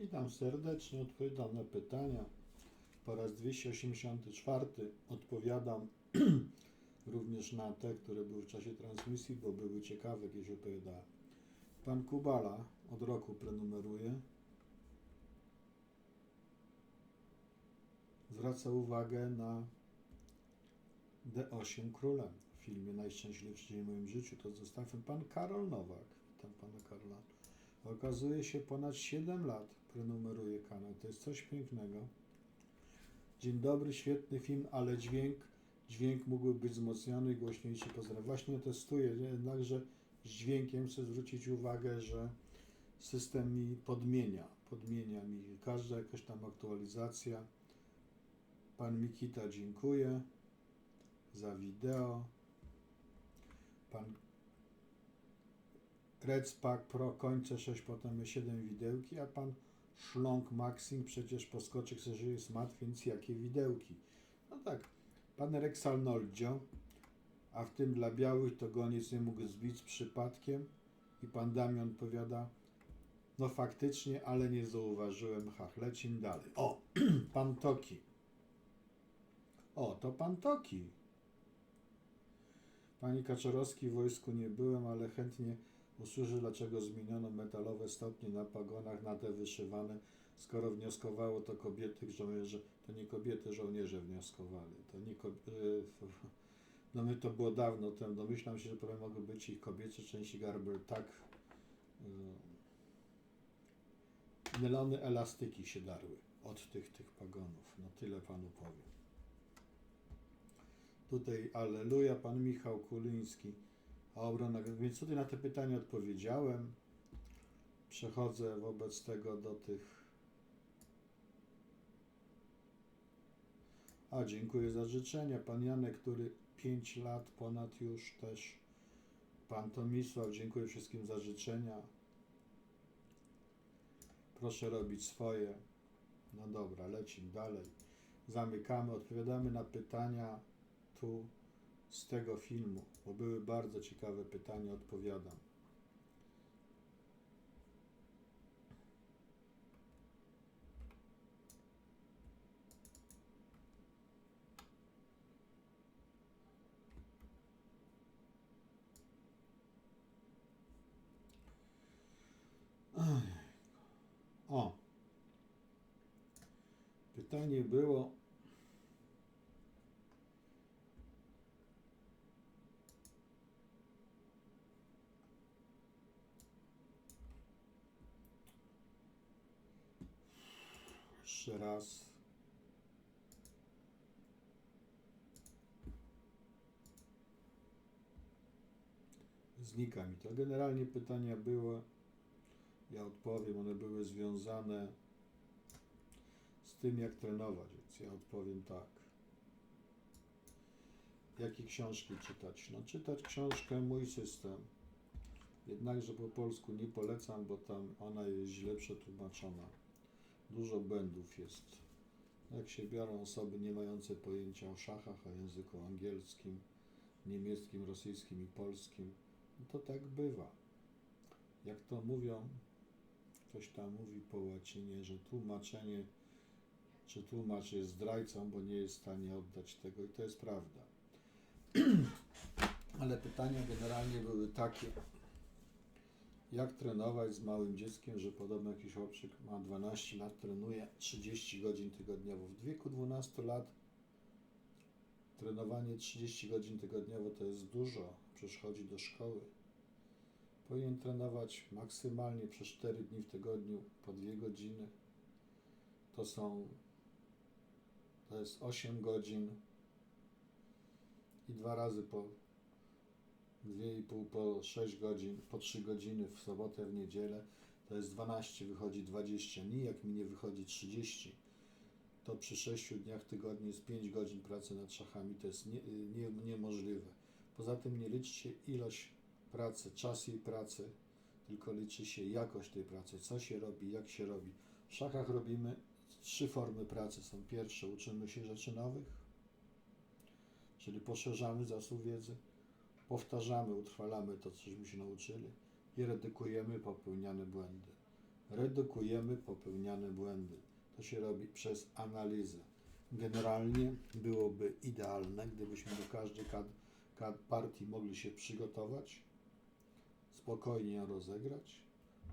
Witam serdecznie, odpowiadam na pytania. Po raz 284 odpowiadam również na te, które były w czasie transmisji, bo były ciekawe, jakieś opowiadałem. Pan Kubala od roku prenumeruje. Zwraca uwagę na D8 Królem w filmie Najszczęśliwszy dzień w moim życiu. To zostawiam pan Karol Nowak. Witam pana Karola. Okazuje się, ponad 7 lat prenumeruje kanał. To jest coś pięknego. Dzień dobry, świetny film, ale dźwięk, dźwięk mógłby być wzmocniony i głośniejszy. Pozdrawiam. Właśnie testuję, jednakże z dźwiękiem chcę zwrócić uwagę, że system mi podmienia. Podmienia mi każda jakaś tam aktualizacja. Pan Mikita, dziękuję za wideo. Pan Redspack Pro kończę 6, potem 7 widełki, a pan Szlong Maxim przecież poskoczyk se żyje smat, więc jakie widełki? No tak, pan Rexal Noldzio, a w tym dla białych to goniec nie mógł zbić przypadkiem i pan Damian powiada, no faktycznie, ale nie zauważyłem, hach, lecim dalej. O, pan Toki. O, to pan Toki. Pani Kaczorowski w wojsku nie byłem, ale chętnie usłyszę, dlaczego zmieniono metalowe stopnie na pagonach na te wyszywane, skoro wnioskowało to kobiety żołnierze, to nie kobiety żołnierze wnioskowali, to nie kobiety, no my to było dawno temu, domyślam się, że pewnie mogły być ich kobiece części garber tak yy, mylone elastyki się darły od tych, tych pagonów, no tyle panu powiem. Tutaj Alleluja, pan Michał Kuliński. A obrona, więc tutaj na te pytania odpowiedziałem. Przechodzę wobec tego do tych. A, dziękuję za życzenia. Pan Janek, który 5 lat ponad już też. Pan Tomisław, dziękuję wszystkim za życzenia. Proszę robić swoje. No dobra, lecimy dalej. Zamykamy, odpowiadamy na pytania tu z tego filmu, bo były bardzo ciekawe pytania, odpowiadam. O. Pytanie było Jeszcze raz. Znika mi to. Generalnie pytania były, ja odpowiem, one były związane z tym, jak trenować, więc ja odpowiem tak. Jakie książki czytać? No, czytać książkę Mój System. Jednakże po polsku nie polecam, bo tam ona jest źle przetłumaczona dużo błędów jest. Jak się biorą osoby nie mające pojęcia o szachach, o języku angielskim, niemieckim, rosyjskim i polskim, to tak bywa. Jak to mówią, ktoś tam mówi po łacinie, że tłumaczenie, czy tłumacz jest zdrajcą, bo nie jest w stanie oddać tego i to jest prawda. Ale pytania generalnie były takie, jak trenować z małym dzieckiem, że podobno jakiś chłopczyk ma 12 lat, trenuje 30 godzin tygodniowo. W wieku 12 lat trenowanie 30 godzin tygodniowo to jest dużo, przecież chodzi do szkoły. Powinien trenować maksymalnie przez 4 dni w tygodniu po 2 godziny. To są to jest 8 godzin i dwa razy po 2,5 po 6 godzin, po 3 godziny w sobotę, w niedzielę, to jest 12, wychodzi 20 dni, jak mi nie wychodzi 30, to przy 6 dniach tygodnia jest 5 godzin pracy nad szachami, to jest nie, nie, niemożliwe. Poza tym nie liczy się ilość pracy, czas jej pracy, tylko liczy się jakość tej pracy, co się robi, jak się robi. W szachach robimy trzy formy pracy. Są pierwsze, uczymy się rzeczy nowych, czyli poszerzamy zasób wiedzy powtarzamy, utrwalamy to, cośmy się nauczyli i redukujemy popełniane błędy. redukujemy popełniane błędy. To się robi przez analizę. Generalnie byłoby idealne, gdybyśmy do każdej kad, kad partii mogli się przygotować, spokojnie ją rozegrać,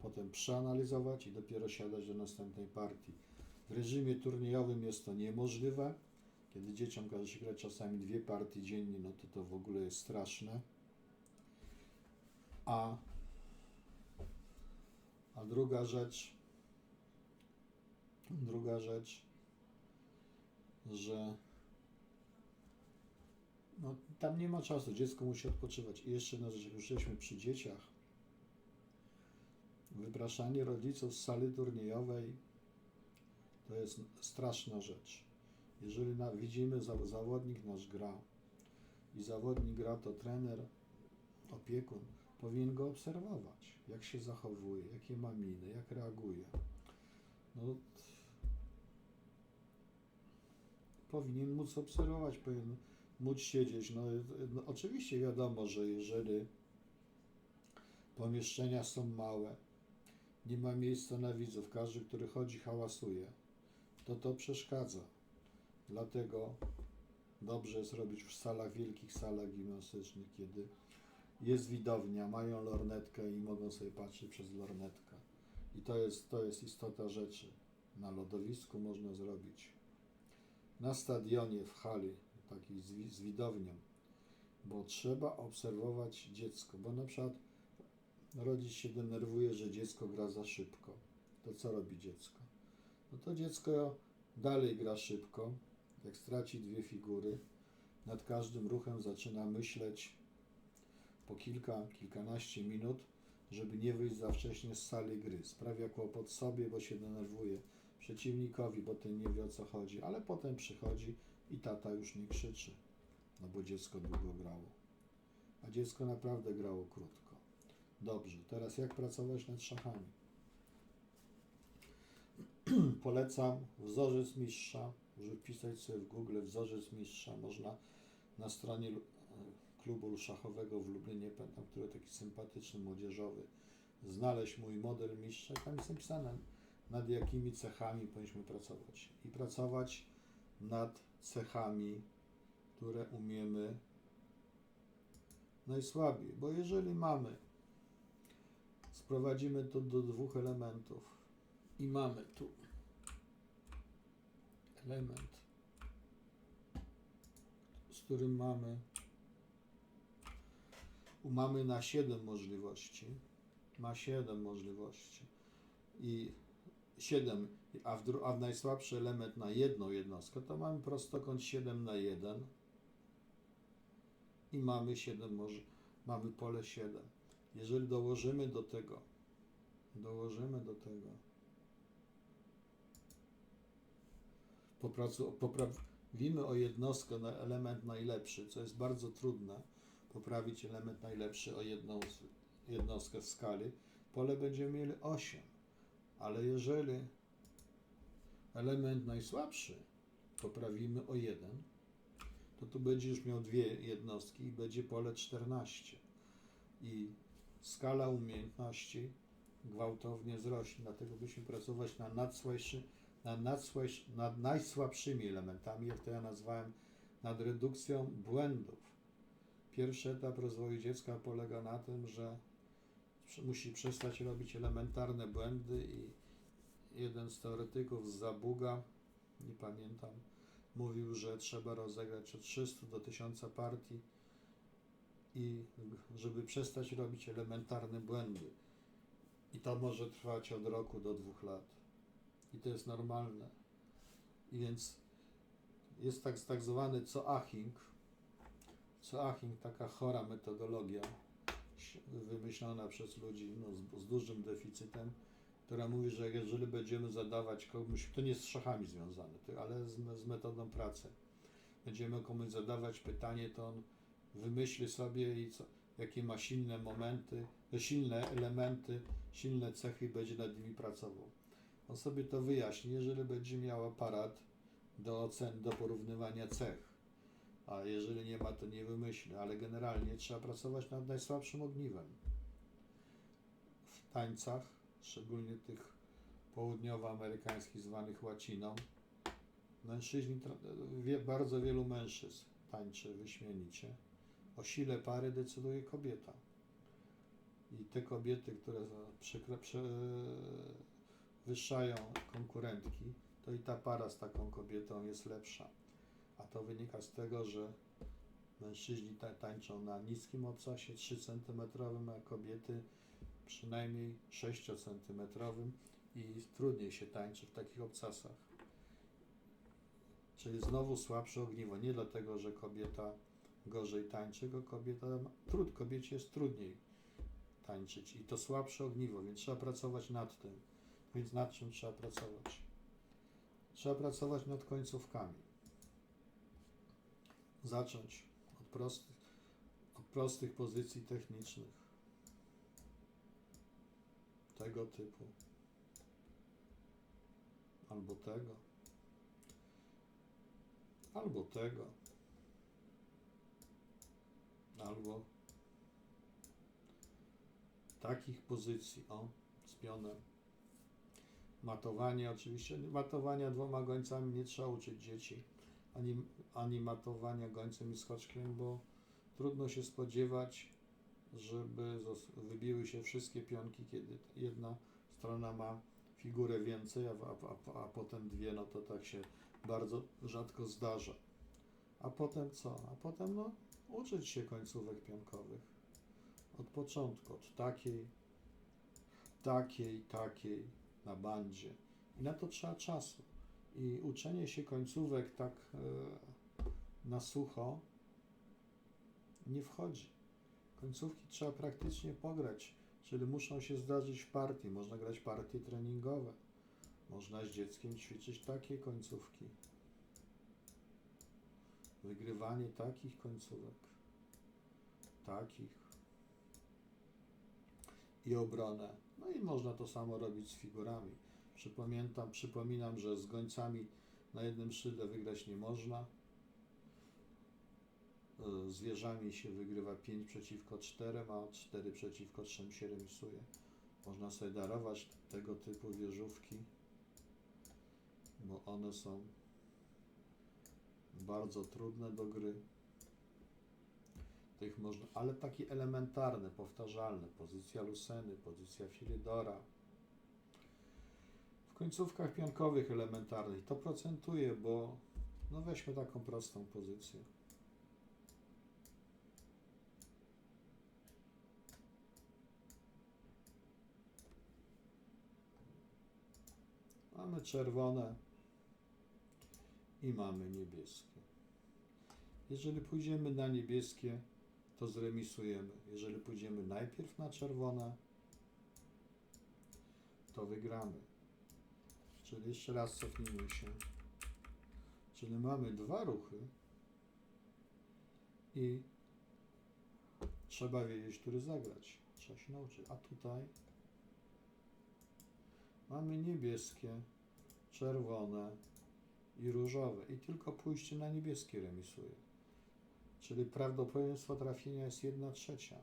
potem przeanalizować i dopiero siadać do następnej partii. W reżimie turniejowym jest to niemożliwe. Kiedy dzieciom każe się grać czasami dwie partie dziennie, no to to w ogóle jest straszne. A, a druga rzecz, druga rzecz, że no, tam nie ma czasu, dziecko musi odpoczywać. I jeszcze jedna rzecz, jak już jesteśmy przy dzieciach, wypraszanie rodziców z sali turniejowej to jest straszna rzecz. Jeżeli widzimy, za, zawodnik nasz gra i zawodnik gra, to trener, opiekun powinien go obserwować, jak się zachowuje, jakie ma miny, jak reaguje. No, powinien móc obserwować, powinien móc siedzieć. No, no, oczywiście wiadomo, że jeżeli pomieszczenia są małe, nie ma miejsca na widzów, każdy, który chodzi, hałasuje, to to przeszkadza. Dlatego dobrze jest robić w salach, wielkich salach gimnastycznych, kiedy jest widownia, mają lornetkę i mogą sobie patrzeć przez lornetkę. I to jest, to jest istota rzeczy. Na lodowisku można zrobić. Na stadionie, w hali, takiej z, z widownią, bo trzeba obserwować dziecko, bo na przykład rodzic się denerwuje, że dziecko gra za szybko. To co robi dziecko? No to dziecko dalej gra szybko, jak straci dwie figury, nad każdym ruchem zaczyna myśleć po kilka, kilkanaście minut, żeby nie wyjść za wcześnie z sali gry. Sprawia kłopot sobie, bo się denerwuje, przeciwnikowi, bo ten nie wie o co chodzi, ale potem przychodzi i tata już nie krzyczy, no bo dziecko długo grało. A dziecko naprawdę grało krótko. Dobrze, teraz jak pracować nad szachami? Polecam wzorzec mistrza, żeby wpisać sobie w Google wzorzec mistrza. Można na stronie lu- klubu szachowego w Lublinie, pamiętam, który taki sympatyczny, młodzieżowy, znaleźć mój model mistrza tam jest napisane, nad jakimi cechami powinniśmy pracować. I pracować nad cechami, które umiemy najsłabiej, bo jeżeli mamy, sprowadzimy to do dwóch elementów i mamy tu element, z którym mamy mamy na 7 możliwości, ma 7 możliwości i 7, a w, a w najsłabszy element na jedną jednostkę, to mamy prostokąt 7 na 1 i mamy 7, może, mamy pole 7. Jeżeli dołożymy do tego, dołożymy do tego, poprawimy o jednostkę na element najlepszy, co jest bardzo trudne, poprawić element najlepszy o jedną jednostkę skali, pole będziemy mieli 8. Ale jeżeli element najsłabszy poprawimy o 1, to tu będziesz miał dwie jednostki i będzie pole 14. I skala umiejętności gwałtownie wzrośnie. Dlatego musimy pracować na, nadsłabszy, na, nadsłabszy, nad najsłabszymi elementami, jak to ja nazwałem, nad redukcją błędów. Pierwszy etap rozwoju dziecka polega na tym, że musi przestać robić elementarne błędy i jeden z teoretyków z Zabuga, nie pamiętam, mówił, że trzeba rozegrać od 300 do 1000 partii i żeby przestać robić elementarne błędy. I to może trwać od roku do dwóch lat. I to jest normalne. I więc jest tak, tak zwany coaching. Coaching, taka chora metodologia wymyślona przez ludzi no, z, z dużym deficytem, która mówi, że jeżeli będziemy zadawać komuś, to nie z szachami związane, ale z, z metodą pracy, będziemy komuś zadawać pytanie, to on wymyśli sobie i co, jakie ma silne momenty, silne elementy, silne cechy i będzie nad nimi pracował. On sobie to wyjaśni, jeżeli będzie miał aparat do ocen, do porównywania cech. A jeżeli nie ma, to nie wymyśli, ale generalnie trzeba pracować nad najsłabszym ogniwem. W tańcach, szczególnie tych południowoamerykańskich zwanych łaciną. Mężczyźni, bardzo wielu mężczyzn tańczy wyśmienicie. O sile pary decyduje kobieta. I te kobiety, które przekra- przewyższają konkurentki, to i ta para z taką kobietą jest lepsza. A to wynika z tego, że mężczyźni ta- tańczą na niskim obcasie 3 cm, a kobiety przynajmniej 6 cm i trudniej się tańczy w takich obcasach. Czyli znowu słabsze ogniwo. Nie dlatego, że kobieta gorzej tańczy, tylko kobieta, trud, kobiecie jest trudniej tańczyć i to słabsze ogniwo, więc trzeba pracować nad tym. Więc nad czym trzeba pracować? Trzeba pracować nad końcówkami. Zacząć od prostych, od prostych pozycji technicznych. Tego typu. Albo tego. Albo tego. Albo takich pozycji. O, z pionem. Matowanie oczywiście. Matowania dwoma gońcami nie trzeba uczyć dzieci. Ani, ani matowania gońcem i skoczkiem, bo trudno się spodziewać, żeby wybiły się wszystkie pionki, kiedy jedna strona ma figurę więcej, a, a, a, a potem dwie, no to tak się bardzo rzadko zdarza. A potem co? A potem no, uczyć się końcówek pionkowych. Od początku, od takiej, takiej, takiej na bandzie. I na to trzeba czasu. I uczenie się końcówek tak e, na sucho nie wchodzi. Końcówki trzeba praktycznie pograć, czyli muszą się zdarzyć w partii. Można grać partie treningowe. Można z dzieckiem ćwiczyć takie końcówki. Wygrywanie takich końcówek. Takich. I obronę. No i można to samo robić z figurami. Przypamiętam, przypominam, że z gońcami na jednym szydle wygrać nie można. E, Z wieżami się wygrywa 5 przeciwko 4, a 4 przeciwko 3 się remisuje. Można sobie darować tego typu wieżówki, bo one są bardzo trudne do gry. Tych można, ale takie elementarne, powtarzalne, pozycja Luceny, pozycja Filidora. W końcówkach pionkowych elementarnych to procentuje, bo no weźmy taką prostą pozycję. Mamy czerwone i mamy niebieskie. Jeżeli pójdziemy na niebieskie, to zremisujemy. Jeżeli pójdziemy najpierw na czerwone, to wygramy. Czyli jeszcze raz cofnijmy się. Czyli mamy dwa ruchy i trzeba wiedzieć, który zagrać. Trzeba się nauczyć. A tutaj mamy niebieskie, czerwone i różowe. I tylko pójście na niebieskie remisuje. Czyli prawdopodobieństwo trafienia jest 1 trzecia.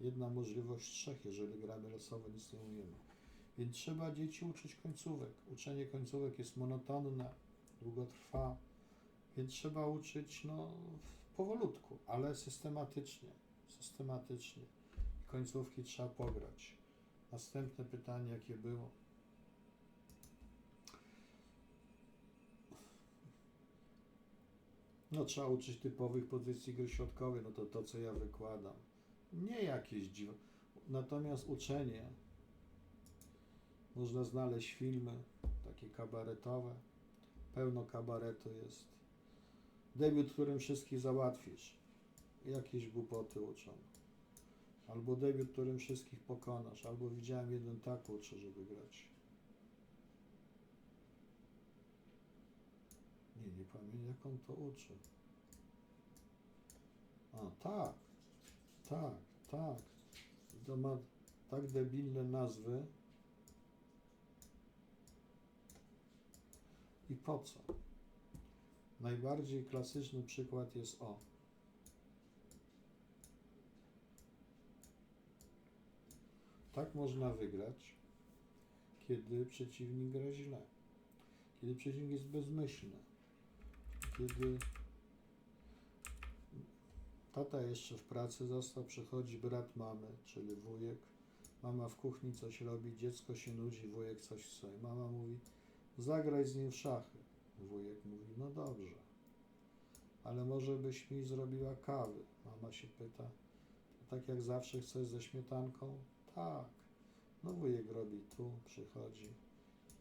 Jedna możliwość trzech, jeżeli gramy losowo, nic nie umiemy. Więc trzeba dzieci uczyć końcówek. Uczenie końcówek jest monotonne, długo trwa, więc trzeba uczyć no, powolutku, ale systematycznie. Systematycznie. Końcówki trzeba pograć. Następne pytanie, jakie było? No trzeba uczyć typowych pozycji gry środkowej, no to to, co ja wykładam. Nie jakieś dziw... Natomiast uczenie, można znaleźć filmy takie kabaretowe, pełno kabaretu jest. Debiut, którym wszystkich załatwisz. Jakieś głupoty uczą. Albo debiut, którym wszystkich pokonasz. Albo widziałem jeden tak uczy, żeby grać. Nie, nie pamiętam jak on to uczy. A, tak, tak, tak. To ma tak debilne nazwy. I po co? Najbardziej klasyczny przykład jest o. Tak można wygrać, kiedy przeciwnik gra źle, kiedy przeciwnik jest bezmyślny, kiedy tata jeszcze w pracy został, przychodzi brat mamy, czyli wujek, mama w kuchni coś robi, dziecko się nudzi, wujek coś chce. Mama mówi, zagraj z nim w szachy. Wujek mówi, no dobrze, ale może byś mi zrobiła kawy. Mama się pyta, tak jak zawsze chcesz ze śmietanką? Tak. No wujek robi tu, przychodzi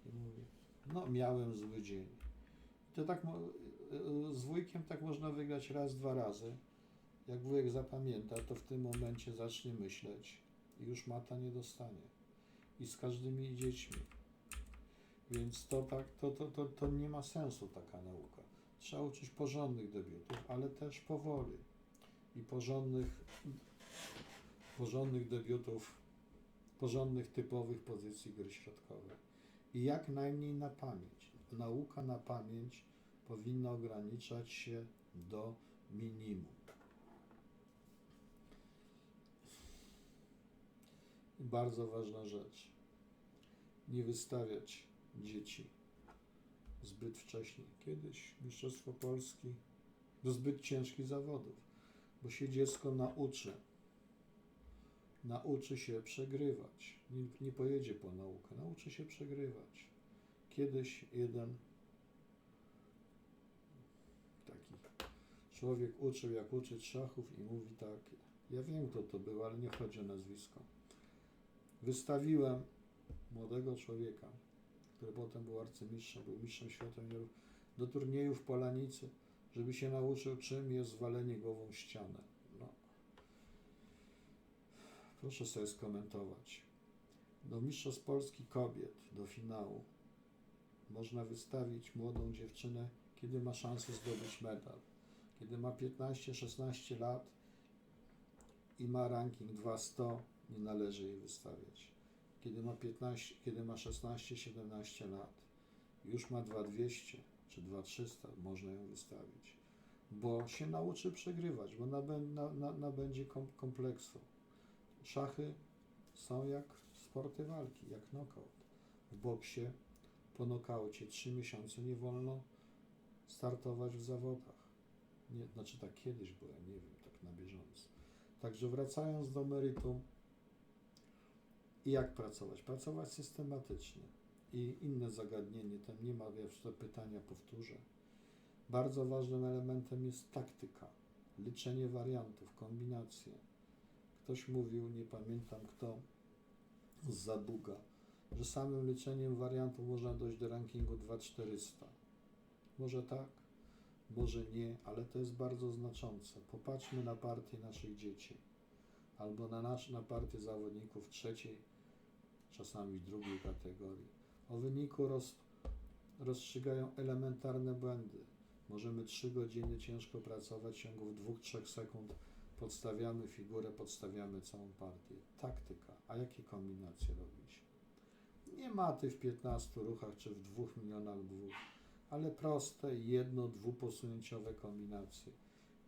i mówi, no miałem zły dzień. I to tak, z wujkiem tak można wygrać raz, dwa razy. Jak wujek zapamięta, to w tym momencie zacznie myśleć i już mata nie dostanie. I z każdymi dziećmi. Więc to tak, to, to, to, to nie ma sensu taka nauka. Trzeba uczyć porządnych debiutów, ale też powoli. I porządnych, porządnych debiutów, porządnych typowych pozycji gry środkowej. I jak najmniej na pamięć. Nauka na pamięć powinna ograniczać się do minimum. Bardzo ważna rzecz. Nie wystawiać dzieci zbyt wcześnie. Kiedyś Mistrzostwo Polski do zbyt ciężkich zawodów, bo się dziecko nauczy. Nauczy się przegrywać. Nie, nie pojedzie po naukę, nauczy się przegrywać. Kiedyś jeden taki człowiek uczył, jak uczyć szachów i mówi tak, ja wiem kto to był, ale nie chodzi o nazwisko. Wystawiłem młodego człowieka, który potem był arcymistrzem, był mistrzem świata do turnieju w Polanicy, żeby się nauczył, czym jest walenie głową w ścianę. No. Proszę sobie skomentować. Do Mistrzostw Polski kobiet, do finału, można wystawić młodą dziewczynę, kiedy ma szansę zdobyć medal. Kiedy ma 15-16 lat i ma ranking 200, nie należy jej wystawiać kiedy ma 15, kiedy ma 16-17 lat, już ma 2200 czy 2300, można ją wystawić, bo się nauczy przegrywać, bo nabę- na, na, nabędzie kom, kompleksu. Szachy są jak sporty walki, jak knockout. W boksie po nokaucie 3 miesiące nie wolno startować w zawodach. Nie, znaczy tak kiedyś było, ja nie wiem, tak na bieżąco. Także wracając do meritum, i jak pracować? Pracować systematycznie. I inne zagadnienie, tam nie ma, ja te pytania powtórzę. Bardzo ważnym elementem jest taktyka, liczenie wariantów, kombinacje. Ktoś mówił, nie pamiętam kto, z Zabuga, że samym liczeniem wariantów można dojść do rankingu 2400. Może tak, może nie, ale to jest bardzo znaczące. Popatrzmy na partię naszych dzieci albo na, nasz, na partię zawodników trzeciej, czasami drugiej kategorii. O wyniku roz, rozstrzygają elementarne błędy. Możemy 3 godziny ciężko pracować, w ciągu 2-3 sekund podstawiamy figurę, podstawiamy całą partię. Taktyka. A jakie kombinacje robić? Nie maty w 15 ruchach czy w 2 milionach dwóch, ale proste, jedno, dwuposunięciowe kombinacje.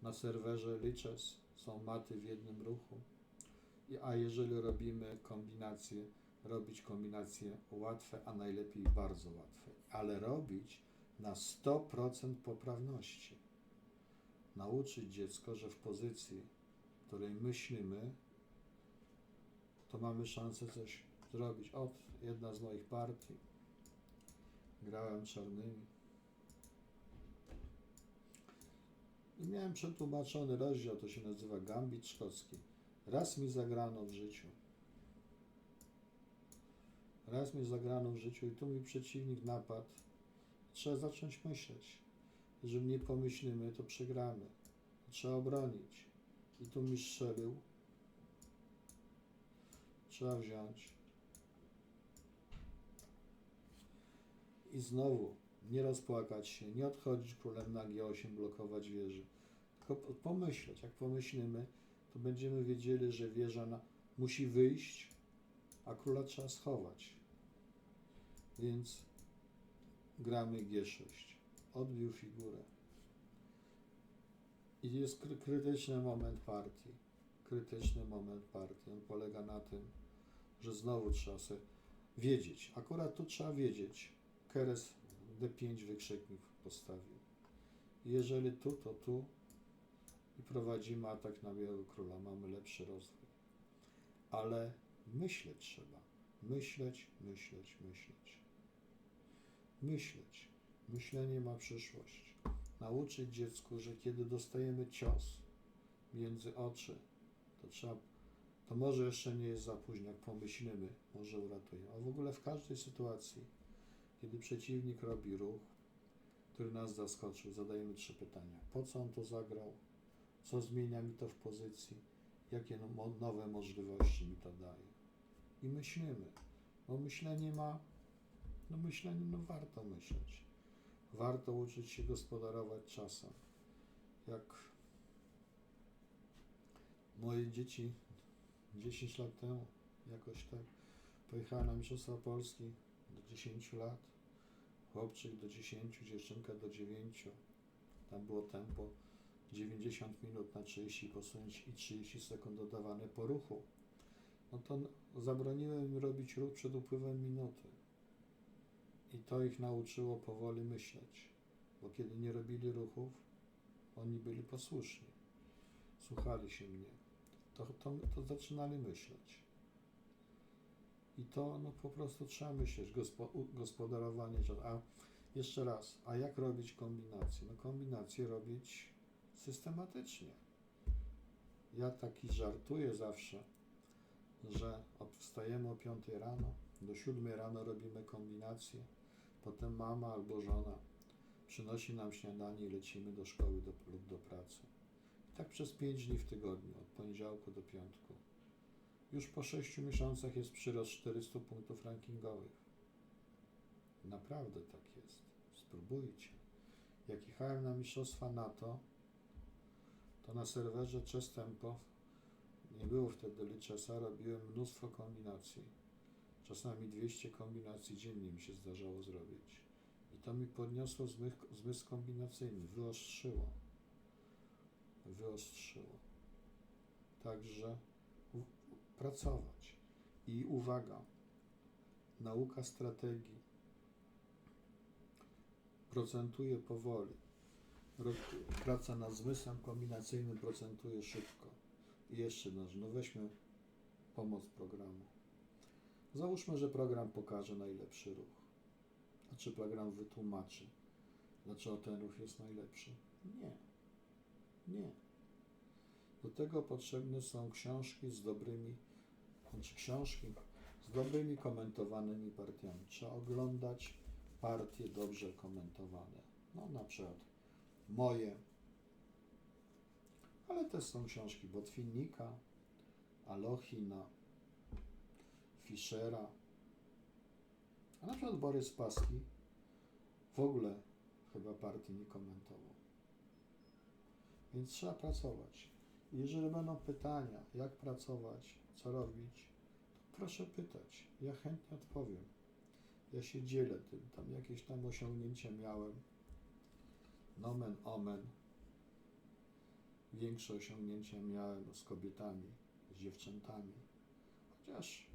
Na serwerze Lichess są maty w jednym ruchu, a jeżeli robimy kombinacje, robić kombinacje łatwe, a najlepiej bardzo łatwe, ale robić na 100% poprawności. Nauczyć dziecko, że w pozycji, w której myślimy, to mamy szansę coś zrobić. Od jedna z moich partii. Grałem czarnymi. I miałem przetłumaczony rozdział, to się nazywa Gambit Szkocki. Raz mi zagrano w życiu. Raz mi zagrano w życiu i tu mi przeciwnik napadł. Trzeba zacząć myśleć. Jeżeli nie pomyślimy, to przegramy. Trzeba obronić. I tu mi strzelił. Trzeba wziąć. I znowu nie rozpłakać się, nie odchodzić królem na G8, blokować wieży. Tylko po- pomyśleć. Jak pomyślimy, to będziemy wiedzieli, że wieża na, musi wyjść, a króla trzeba schować. Więc gramy G6. Odbił figurę. I jest kry- krytyczny moment partii. Krytyczny moment partii. On polega na tym, że znowu trzeba sobie wiedzieć. Akurat tu trzeba wiedzieć. Keres D5 wykrzyknik postawił. Jeżeli tu, to tu i prowadzimy atak na Białego Króla. Mamy lepszy rozwój. Ale myśleć trzeba. Myśleć, myśleć, myśleć. Myśleć. Myślenie ma przyszłość. Nauczyć dziecku, że kiedy dostajemy cios między oczy, to trzeba, to może jeszcze nie jest za późno, jak pomyślimy, może uratujemy. A w ogóle w każdej sytuacji, kiedy przeciwnik robi ruch, który nas zaskoczył, zadajemy trzy pytania. Po co on to zagrał? Co zmienia mi to w pozycji? Jakie no, nowe możliwości mi to daje? I myślimy. Bo myślenie ma, no myślenie, no warto myśleć. Warto uczyć się gospodarować czasem. Jak moje dzieci 10 lat temu, jakoś tak, pojechałem na Mistrzostwa Polski do 10 lat. Chłopczyk do 10, dziewczynka do 9. Tam było tempo 90 minut na 30 posunięć i 30 sekund dodawane po ruchu. No to zabroniłem im robić ruch przed upływem minuty. I to ich nauczyło powoli myśleć, bo kiedy nie robili ruchów, oni byli posłuszni. Słuchali się mnie. To, to, to zaczynali myśleć. I to no, po prostu trzeba myśleć, gospo, gospodarowanie. A jeszcze raz, a jak robić kombinacje? No kombinacje robić systematycznie. Ja taki żartuję zawsze, że wstajemy o 5 rano, do 7 rano robimy kombinacje, potem mama albo żona przynosi nam śniadanie i lecimy do szkoły do, lub do pracy. I tak przez 5 dni w tygodniu, od poniedziałku do piątku. Już po 6 miesiącach jest przyrost 400 punktów rankingowych. Naprawdę tak jest. Spróbujcie. Jak jechałem na Mistrzostwa NATO, to na serwerze Chess Tempo nie było wtedy Lichessa, robiłem mnóstwo kombinacji. Czasami 200 kombinacji dziennie mi się zdarzało zrobić. I to mi podniosło zmysł, zmysł kombinacyjny, wyostrzyło. Wyostrzyło. Także pracować. I uwaga, nauka strategii procentuje powoli. Praca nad zmysłem kombinacyjnym procentuje szybko. I jeszcze nasz, no weźmy pomoc programu. Załóżmy, że program pokaże najlepszy ruch. A czy program wytłumaczy, dlaczego ten ruch jest najlepszy? Nie. Nie. Do tego potrzebne są książki z dobrymi, znaczy książki z dobrymi komentowanymi partiami. Trzeba oglądać partie dobrze komentowane. No na przykład moje, ale też są książki Botwinnika, Alochina, Fischera, a na przykład Borys Paski w ogóle chyba partii nie komentował. Więc trzeba pracować. Jeżeli będą pytania, jak pracować, co robić, to proszę pytać. Ja chętnie odpowiem. Ja się dzielę tym. Tam jakieś tam osiągnięcia miałem. Nomen omen. Większe osiągnięcia miałem z kobietami, z dziewczętami. Chociaż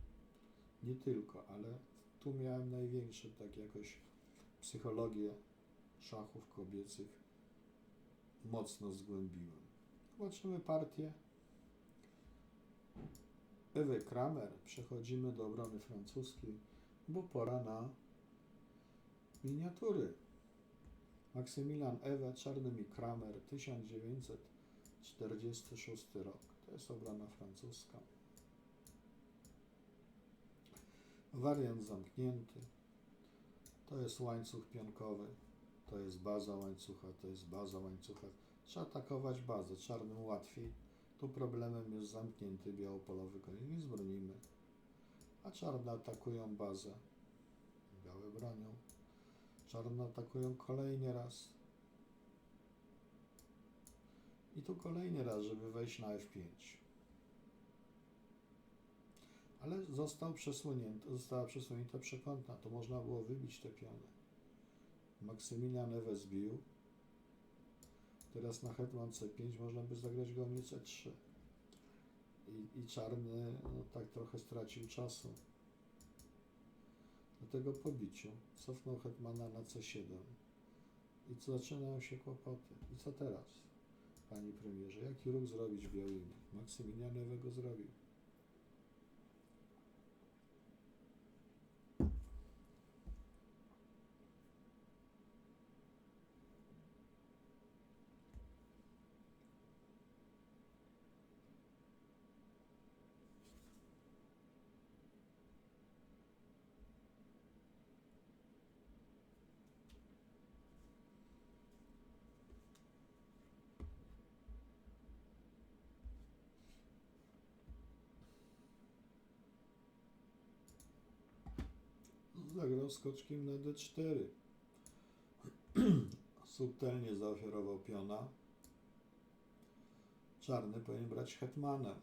nie tylko, ale tu miałem największe, tak jakoś psychologię szachów kobiecych mocno zgłębiłem. Zobaczymy partię. Ewy Kramer. Przechodzimy do obrony francuskiej, bo pora na miniatury. Maksymilian Ewe, Czarnym i Kramer, 1946 rok. To jest obrona francuska. Wariant zamknięty. To jest łańcuch pionkowy. To jest baza łańcucha, to jest baza łańcucha. Trzeba atakować bazę. Czarnym łatwiej. Tu problemem jest zamknięty białopolowy koniec, więc bronimy. A czarne atakują bazę. Białe bronią. Czarne atakują kolejny raz. I tu kolejny raz, żeby wejść na F5. Ale został przesunięty, została przesunięta przekątna. To można było wybić te piony. Maksymilian Ewe. Teraz na hetman C5 można by zagrać goniec C3. I, I czarny no, tak trochę stracił czasu. Dlatego po biciu cofnął hetmana na C7. I co zaczynają się kłopoty. I co teraz, panie premierze? Jaki ruch zrobić białymi? Maksymilian lewego zrobił. Zagrał skoczkiem na D4. Subtelnie zaoferował piona. Czarny powinien brać hetmanem.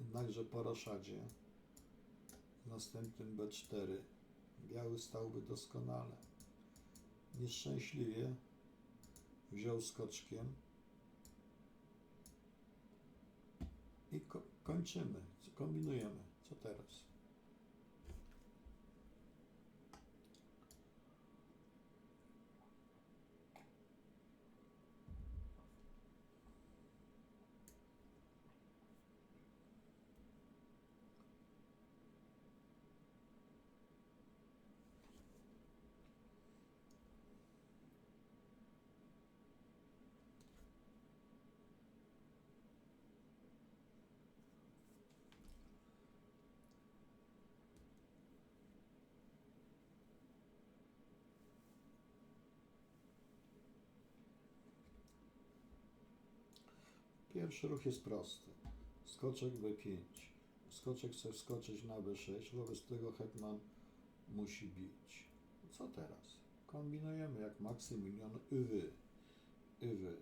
Jednakże po roszadzie w następnym B4 biały stałby doskonale. Nieszczęśliwie wziął skoczkiem i ko- kończymy, kombinujemy. Co teraz? Pierwszy ruch jest prosty. Skoczek B5. Skoczek chce wskoczyć na B6, wobec tego hetman musi bić. Co teraz? Kombinujemy jak Maksymilian Ywy. Ywy.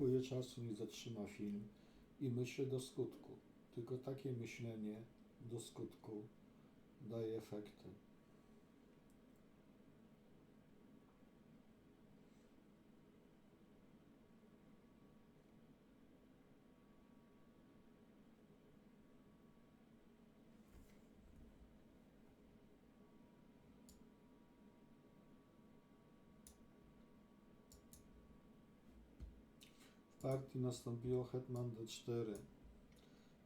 Brakuje czasu, niech zatrzyma film i myśli do skutku. Tylko takie myślenie do skutku daje efekty. Partii nastąpiło hetman D4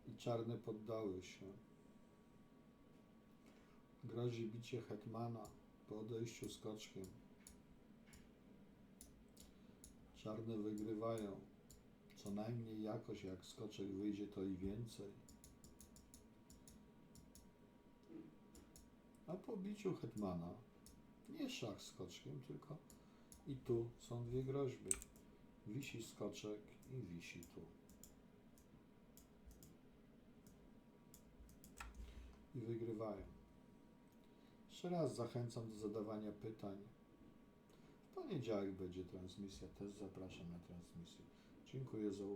i czarne poddały się. Grozi bicie hetmana po odejściu skoczkiem. Czarne wygrywają. Co najmniej jakoś, jak skoczek wyjdzie, to i więcej. A po biciu hetmana nie szach skoczkiem, tylko i tu są dwie groźby. Wisi skoczek i wisi tu. I wygrywają. Jeszcze raz zachęcam do zadawania pytań. W poniedziałek będzie transmisja, też zapraszam na transmisję. Dziękuję za uwagę.